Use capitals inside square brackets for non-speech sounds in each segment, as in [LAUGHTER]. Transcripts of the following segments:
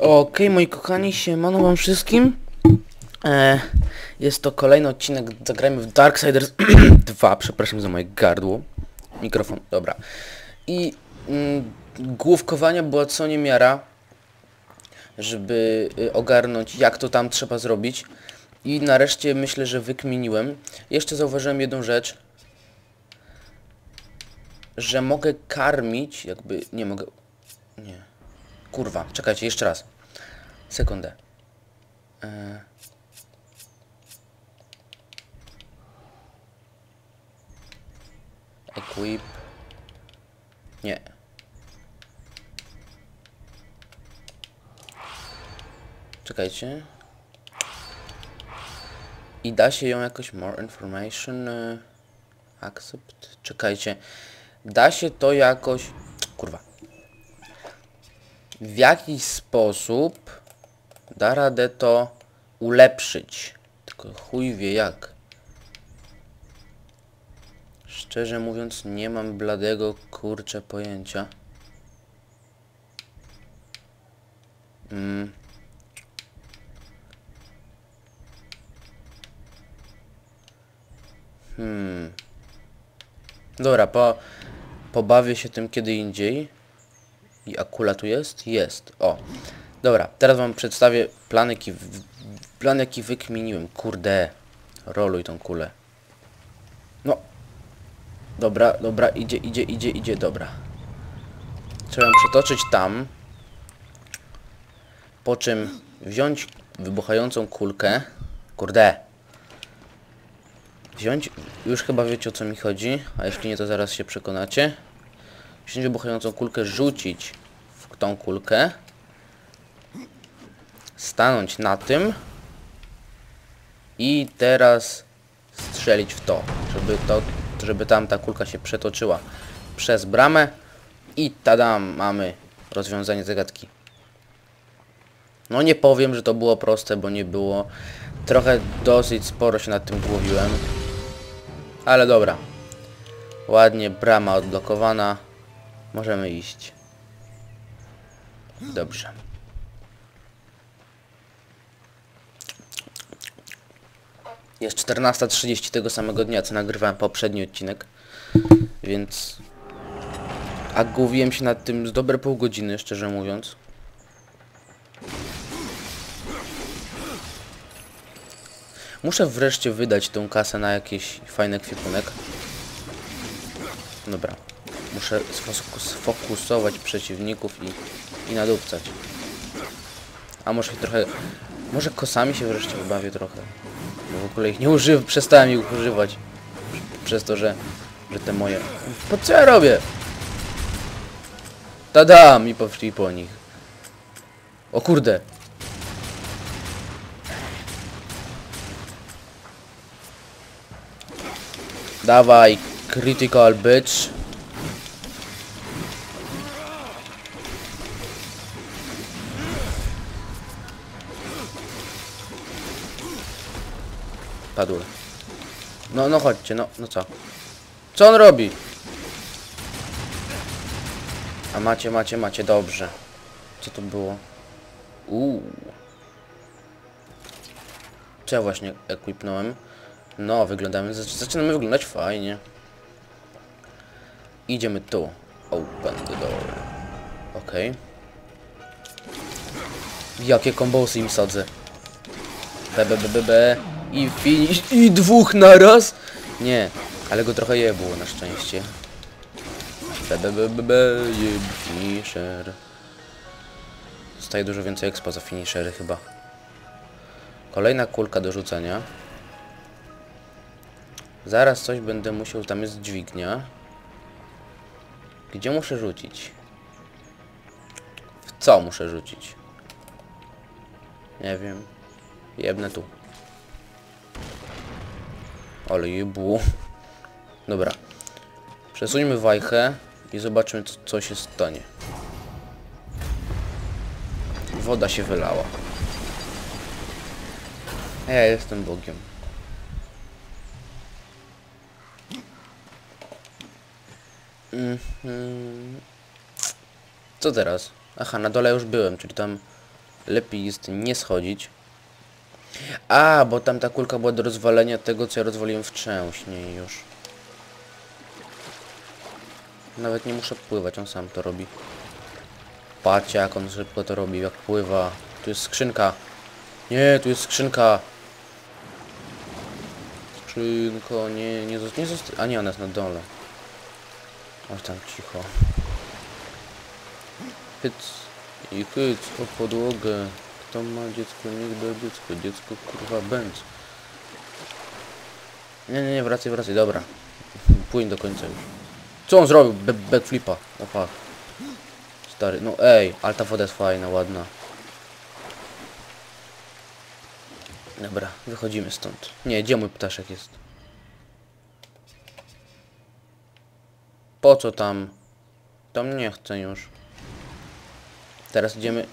Okej, moi kochani, siemano wam wszystkim. E, jest to kolejny odcinek, zagrajmy w Darksiders [CLEARS THROAT] 2, przepraszam za moje gardło. Mikrofon, dobra. I mm, główkowania była co niemiara, żeby y, ogarnąć jak to tam trzeba zrobić. I nareszcie myślę, że wykminiłem. Jeszcze zauważyłem jedną rzecz, że mogę karmić, jakby, nie mogę, nie. Kurwa, czekajcie, jeszcze raz. Sekundę. E... Equip. Nie. Czekajcie. I da się ją jakoś more information e, accept. Czekajcie. Da się to jakoś kurwa. W jakiś sposób da radę to ulepszyć. Tylko chuj wie jak. Szczerze mówiąc nie mam bladego kurcze pojęcia. Mm. Hmm. Dobra, po, pobawię się tym kiedy indziej. I akula tu jest? Jest. O. Dobra, teraz wam przedstawię plan jaki, plan jaki wykminiłem. Kurde. Roluj tą kulę. No. Dobra, dobra, idzie, idzie, idzie, idzie, dobra. Trzeba ją przetoczyć tam. Po czym wziąć wybuchającą kulkę. Kurde. Wziąć, już chyba wiecie o co mi chodzi, a jeśli nie to zaraz się przekonacie. Wziąć wybuchającą kulkę, rzucić w tą kulkę. Stanąć na tym. I teraz strzelić w to, żeby to, żeby tam ta kulka się przetoczyła przez bramę. I tadam, mamy rozwiązanie zagadki. No nie powiem, że to było proste, bo nie było. Trochę dosyć sporo się nad tym głowiłem. Ale dobra. Ładnie, brama odblokowana. Możemy iść. Dobrze. Jest 14.30 tego samego dnia, co nagrywałem poprzedni odcinek. Więc... A głowiłem się nad tym z dobre pół godziny, szczerze mówiąc. Muszę wreszcie wydać tą kasę na jakiś fajny kwipunek. Dobra. Muszę sfokusować przeciwników i, i nadupcać. A może trochę... Może kosami się wreszcie wybawię trochę. Bo w ogóle ich nie używam, przestałem ich używać. Przez to, że, że te moje... Po co ja robię? Tadam! I poszli po nich. O kurde! Dawaj, critical bitch. No, no chodźcie, no, no co? Co on robi? A macie, macie, macie, dobrze. Co to było? Uuu. Co ja właśnie equipnąłem? No, wyglądamy, zac- zaczynamy wyglądać fajnie. Idziemy tu. Open the door. Okej. Jakie kombosy im sadzę. B, b, b, b, b. I finish. I dwóch naraz? Nie, ale go trochę je było na szczęście. B, b, b, b, b. jeb, Finisher. Zostaje dużo więcej expo za finishery chyba. Kolejna kulka do rzucenia. Zaraz coś będę musiał, tam jest dźwignia. Gdzie muszę rzucić? W co muszę rzucić? Nie wiem. Jebnę tu. Ale jebło. Dobra. Przesuńmy wajchę i zobaczymy co, co się stanie. Woda się wylała. Ja jestem Bogiem. Mhm. Co teraz? Aha, na dole już byłem, czyli tam lepiej jest nie schodzić. A, bo tam ta kulka była do rozwalenia tego, co ja rozwaliłem wcześniej już. Nawet nie muszę pływać, on sam to robi. Patrzcie, jak on szybko to robi, jak pływa. Tu jest skrzynka. Nie, tu jest skrzynka. Skrzynko, nie, nie, nie zost- A nie, ona jest na dole. Oj tam cicho. Hyc i hyc o podłogę. Kto ma dziecko, niech da dziecko. Dziecko kurwa bęc. Nie, nie, nie, wracaj, wracaj, dobra. Płyń do końca już. Co on zrobił? Be backflipa. Opa. Stary, no ej, ale ta woda jest fajna, ładna. Dobra, wychodzimy stąd. Nie, gdzie mój ptaszek jest? Po co tam? Tam nie chcę już. Teraz idziemy...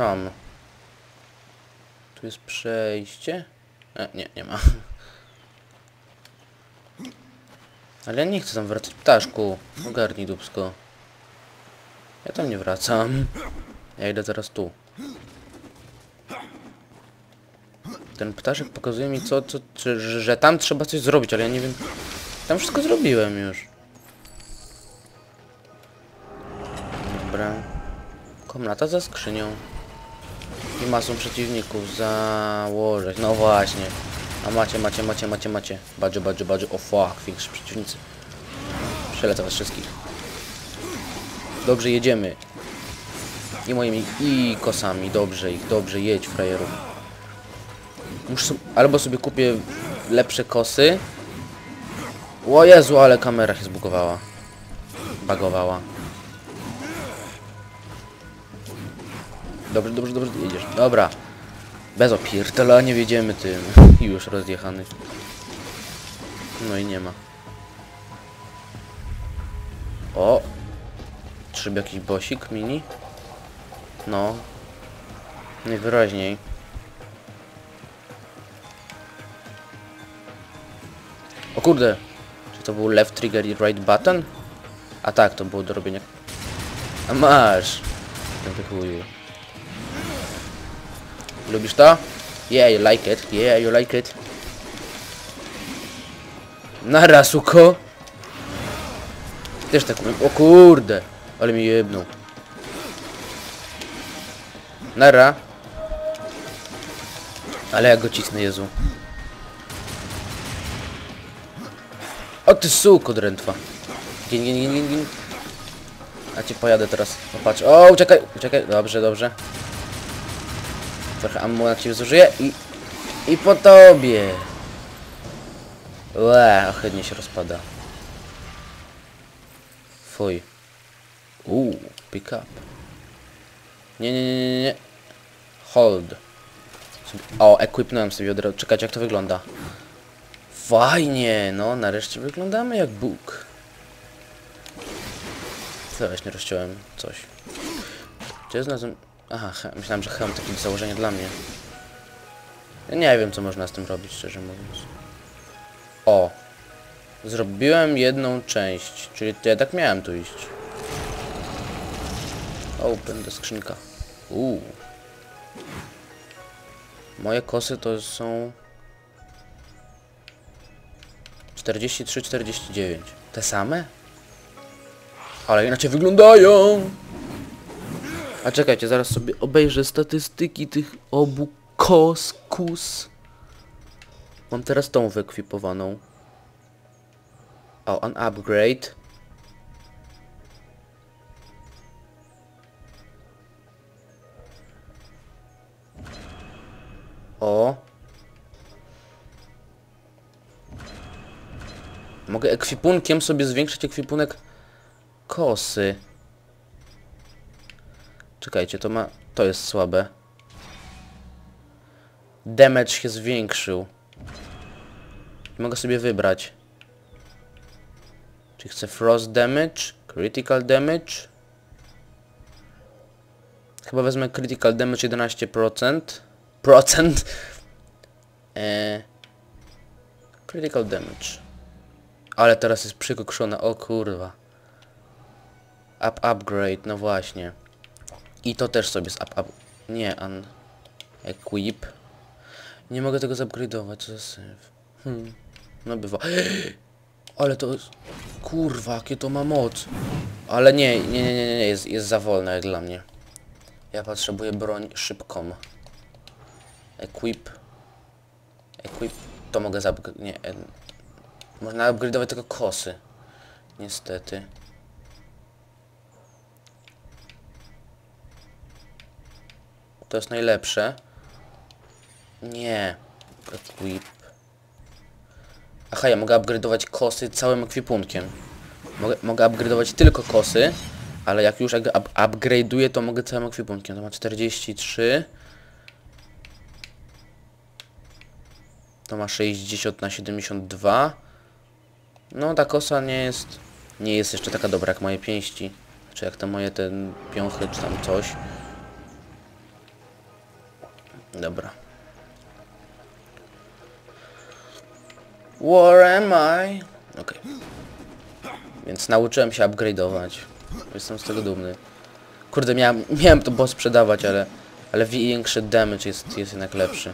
Tam. Tu jest przejście? E, nie, nie ma. Ale ja nie chcę tam wracać. Ptaszku, ogarnij dubsko. Ja tam nie wracam. Ja idę zaraz tu. Ten ptaszek pokazuje mi co, co, czy, że, tam trzeba coś zrobić, ale ja nie wiem. Tam wszystko zrobiłem już. Dobra. Komnata za skrzynią. I masą przeciwników założyć. No właśnie. A macie, macie, macie, macie, macie. Badże, badże, badże. O fuck, więksi przeciwnicy. Przelecę was wszystkich. Dobrze, jedziemy. I moimi, i kosami. Dobrze ich, dobrze, jedź frajerów. Muszę albo sobie kupię lepsze kosy. O Jezu, ale kamera się zbugowała. Bagowała. Dobrze, dobrze, dobrze, jedziesz. Dobra. Bez opierdolania wiedziemy tym. Już rozjechany. No i nie ma. O! Trzeba jakiś bosik mini? No. Najwyraźniej. O kurde! Czy to był left trigger i right button? A tak, to było do robienia... A masz! Chuju. Lubisz to? Yeah, you like it. Yeah, you like it. Nara, suko! Też tak. O kurde! Ale mi jebnął. Nara. Ale ja go cisnę, Jezu. O ty suko drętwa. Gin, gin, gin, gin, gin. A cię pojadę teraz. Popatrz. O, uciekaj, uciekaj. Dobrze, dobrze. Trochę ammo na ciebie zużyję i... I po tobie. Łe, ohydnie się rozpada. Fuj. Uuu, pick up. Nie, nie, nie, nie, nie. Hold. O, equipnąłem sobie od razu. Czekajcie, jak to wygląda. Fajnie, no, nareszcie wyglądamy jak Bóg. Co, właśnie rozciąłem coś. Gdzie znalazłem... Aha, he, myślałem, że hełm taki do założenia dla mnie. Ja nie wiem, co można z tym robić, szczerze mówiąc. O! Zrobiłem jedną część, czyli to ja tak miałem tu iść. Open do skrzynka. Uuu. Moje kosy to są... 43, 49. Te same? Ale inaczej wyglądają! A czekajcie, zaraz sobie obejrzę statystyki tych obu kos, kus. Mam teraz tą wyekwipowaną. O, an upgrade. O. Mogę ekwipunkiem sobie zwiększyć ekwipunek kosy. Czekajcie, to ma... To jest słabe. Damage się zwiększył. Mogę sobie wybrać. Czy chcę Frost Damage? Critical Damage? Chyba wezmę Critical Damage 11%. Procent. Eee, critical Damage. Ale teraz jest przykokszona. O kurwa. Up, upgrade, no właśnie. I to też sobie z up, up. Nie, an. Equip. Nie mogę tego zupgrade'ować, co za syf. Hmm. No bywa. [GASPS] Ale to. Kurwa, jakie to ma moc. Ale nie, nie, nie, nie, nie, jest, jest za wolne jak dla mnie. Ja potrzebuję broń szybką. Equip. Equip. To mogę zupgrade'ować. Nie. Można upgrade'ować tylko kosy. Niestety. To jest najlepsze. Nie. Equip. Aha, ja mogę upgrade'ować kosy całym ekwipunkiem. Mogę, mogę upgrade'ować tylko kosy, ale jak już up, upgrade'uję, to mogę całym ekwipunkiem. To ma 43. To ma 60 na 72. No ta kosa nie jest nie jest jeszcze taka dobra jak moje pięści. Czy jak te moje te piąchy, czy tam coś. Dobra. Where am I? Okej. Więc nauczyłem się upgrade'ować. Jestem z tego dumny. Kurde, miałem, miałem to boss sprzedawać, ale ale większy damage jest, jest jednak lepszy.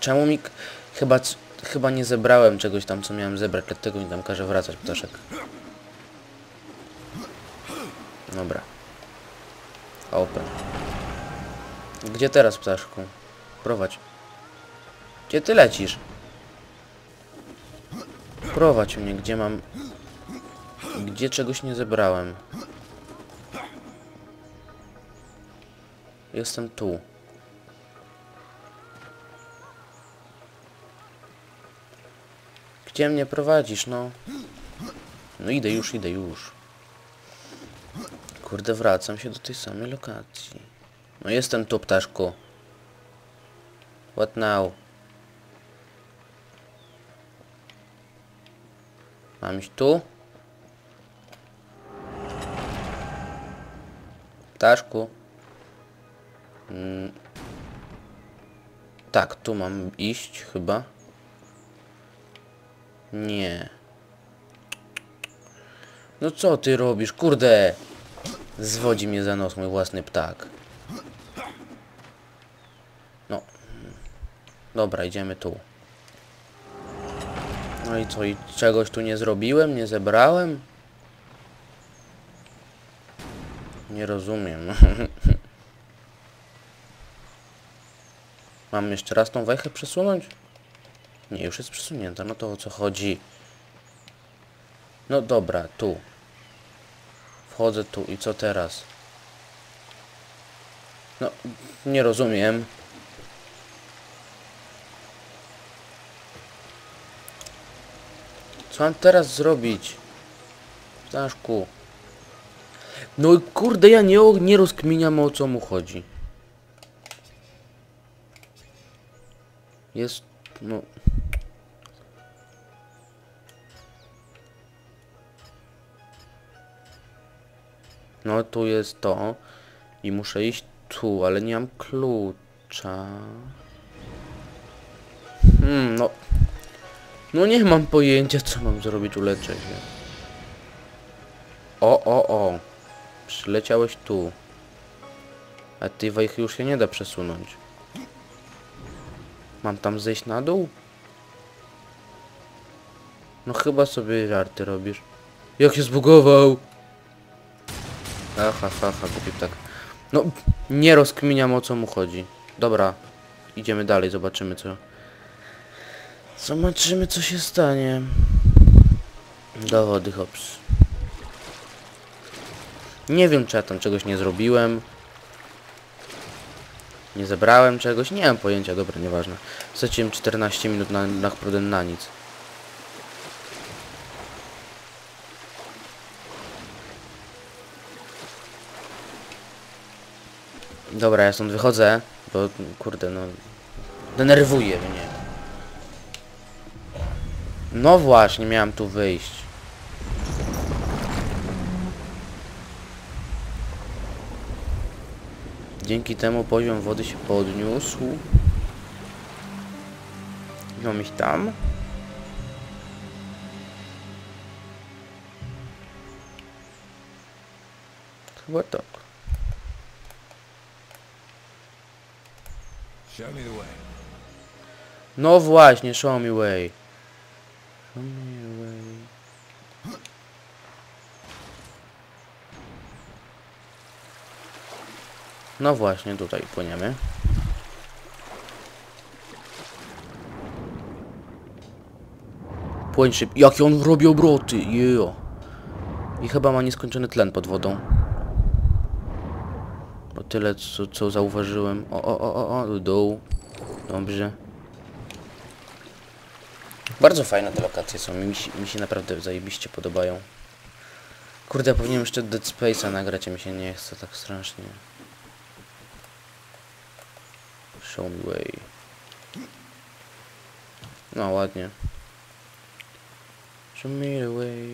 Czemu mi... Chyba, chyba nie zebrałem czegoś tam, co miałem zebrać, dlatego mi tam każe wracać ptaszek. Dobra. Open. Gdzie teraz, ptaszku? Prowadź. Gdzie ty lecisz? Prowadź mnie, gdzie mam... Gdzie czegoś nie zebrałem? Jestem tu. Gdzie mnie prowadzisz, no? No idę już, idę już. Kurde, wracam się do tej samej lokacji. No jestem tu, ptaszku. What now? Mam iść tu? Ptaszku. Mm. Tak, tu mam iść chyba. Nie. No co ty robisz? Kurde! Zwodzi mnie za nos mój własny ptak. Dobra, idziemy tu. No i co? I czegoś tu nie zrobiłem? Nie zebrałem? Nie rozumiem. [LAUGHS] Mam jeszcze raz tą wejchę przesunąć? Nie, już jest przesunięta. No to o co chodzi? No dobra, tu. Wchodzę tu i co teraz? No, nie rozumiem. Co mam teraz zrobić? Ptaszku. No kurde, ja nie, nie rozkminiam o co mu chodzi. Jest, no... No tu jest to i muszę iść tu, ale nie mam klucza. Hmm, no... No nie mam pojęcia co mam zrobić, uleczę się. O, o, o. Przyleciałeś tu. A tej wajchy już się nie da przesunąć. Mam tam zejść na dół? No chyba sobie żarty robisz. Jak się zbugował? Aha, ha, ha, głupi ptak. No, nie rozkminiam o co mu chodzi. Dobra, idziemy dalej, zobaczymy co... Zobaczymy co się stanie. Dowody, hops. Nie wiem, czy ja tam czegoś nie zrobiłem. Nie zebrałem czegoś, nie mam pojęcia, dobra, nieważne. Straciłem 14 minut na, na, naprawdę na nic. Dobra, ja stąd wychodzę, bo kurde, no... Denerwuje mnie. No właśnie, miałem tu wyjść. Dzięki temu poziom wody się podniósł. Mam iść tam? Chyba tak. Show me the way. No właśnie, show me way. No właśnie, tutaj płyniemy. Płyń szyb... Jakie on robi obroty! Yeah. I chyba ma nieskończony tlen pod wodą. Bo tyle, co, co zauważyłem. O, o, o, o, o, dół. Dobrze. Bardzo fajne te lokacje są, mi mi się naprawdę zajebiście podobają. Kurde, powinienem jeszcze Dead Space'a nagrać, a mi się nie chce tak strasznie. Show me way. No, ładnie. Show me the way,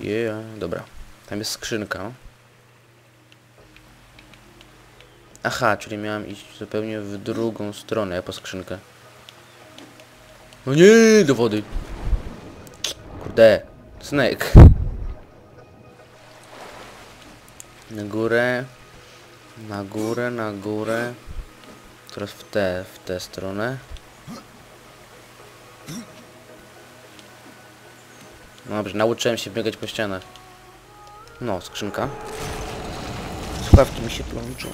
yeah. Dobra, tam jest skrzynka. Aha, czyli miałem iść zupełnie w drugą stronę po skrzynkę. No nie, do wody. Kurde, Snake. Na górę. Na górę, na górę. Teraz w tę, w tę stronę. No Dobrze, nauczyłem się biegać po ścianach. No, skrzynka. Słuchawki mi się plączą.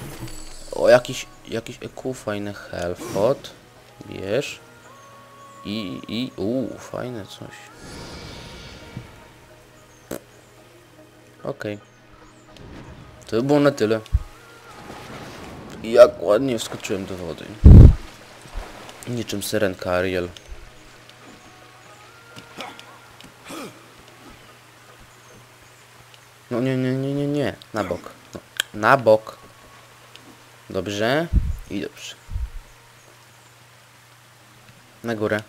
O, jakiś, jakiś EQ, fajny Hellfot. Bierz. I, i, uuu, fajne coś. Okej. To by było na tyle. Jak ładnie wskoczyłem do wody. Niczym syrenka Ariel. No nie, nie, nie, nie, nie. Na bok. No, na bok. Dobrze. I dobrze. Na górę.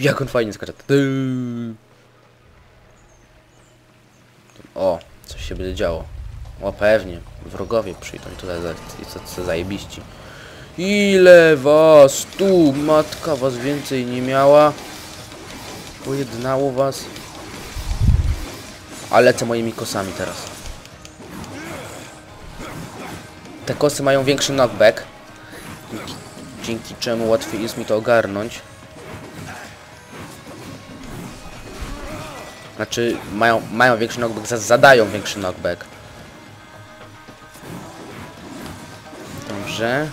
Jak on fajnie skacze. O, coś się będzie działo. O, pewnie. Wrogowie przyjdą tutaj i co, co zajebiści. Ile was tu? Matka was więcej nie miała. Pojednało was. A lecę moimi kosami teraz. Te kosy mają większy knockback. Dzięki, czemu łatwiej jest mi to ogarnąć. Znaczy, mają, mają większy knockback, za- zadają większy knockback. Dobrze.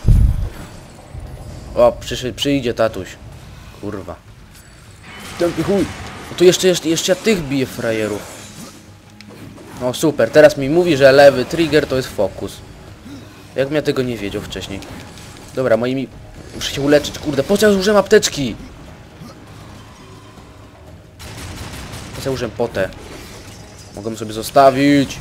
O, przyszedł, przyjdzie tatuś. Kurwa. Tępy chuj. No tu jeszcze, jeszcze, jeszcze ja tych biję frajerów. No super, teraz mi mówi, że lewy trigger to jest fokus. Jak ja tego nie wiedział wcześniej. Dobra, moimi... Muszę się uleczyć, kurde, po co ja użyłem apteczki? Po co ja użyłem potę? Mogę sobie zostawić.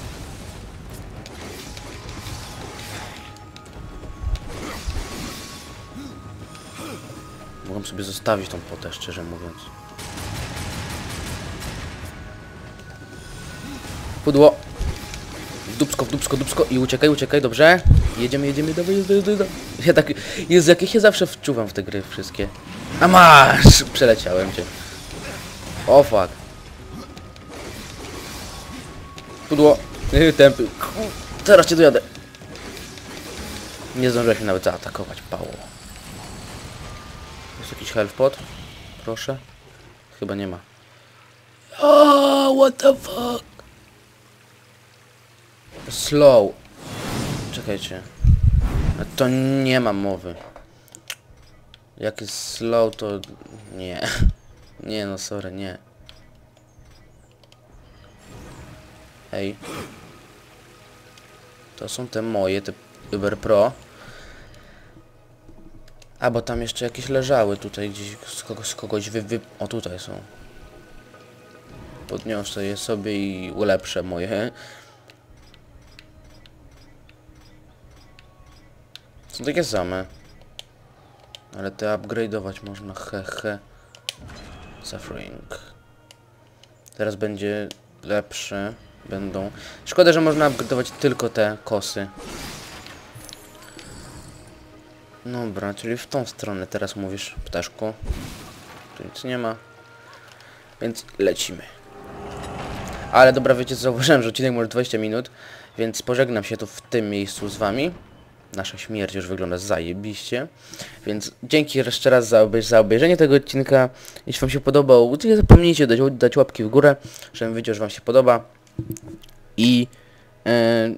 Mogę sobie zostawić tą potę, szczerze mówiąc. Pudło. W dupsko, w dupsko, dupsko i uciekaj, uciekaj, dobrze? Jedziemy, jedziemy, dawaj, dawaj, dawaj. Ja tak, jest jak ja się zawsze wczuwam w te gry wszystkie. A masz! Przeleciałem cię. O fuck. Pudło. [LAUGHS] Ku- Teraz cię dojadę. Nie zdążyłem się nawet zaatakować, pało. Jest jakiś health pot? Proszę. Chyba nie ma. O, what the fuck? Slow. Czekajcie. To nie ma mowy. Jak jest slow, to nie. [LAUGHS] Nie no, sorry, nie. Ej. To są te moje, te Uber Pro. A, bo tam jeszcze jakieś leżały tutaj gdzieś, z kogoś, z kogoś wy, wy... O, tutaj są. Podniosę je sobie i ulepszę moje. Są takie same. Ale te upgrade'ować można, he he. Suffering. Teraz będzie lepsze. Będą. Szkoda, że można upgrade'ować tylko te kosy. Dobra, czyli w tą stronę teraz mówisz, ptaszku. Tu nic nie ma. Więc lecimy. Ale dobra, wiecie, zauważyłem, że odcinek może 20 minut, więc pożegnam się tu w tym miejscu z wami. Nasza śmierć już wygląda zajebiście. Więc dzięki jeszcze raz za, obej za obejrzenie tego odcinka. Jeśli wam się podobał, nie zapomnijcie dać, dać łapki w górę, żebym wiedział, że wam się podoba. I... e,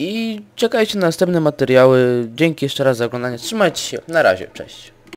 i czekajcie na następne materiały. Dzięki jeszcze raz za oglądanie. Trzymajcie się. Na razie. Cześć.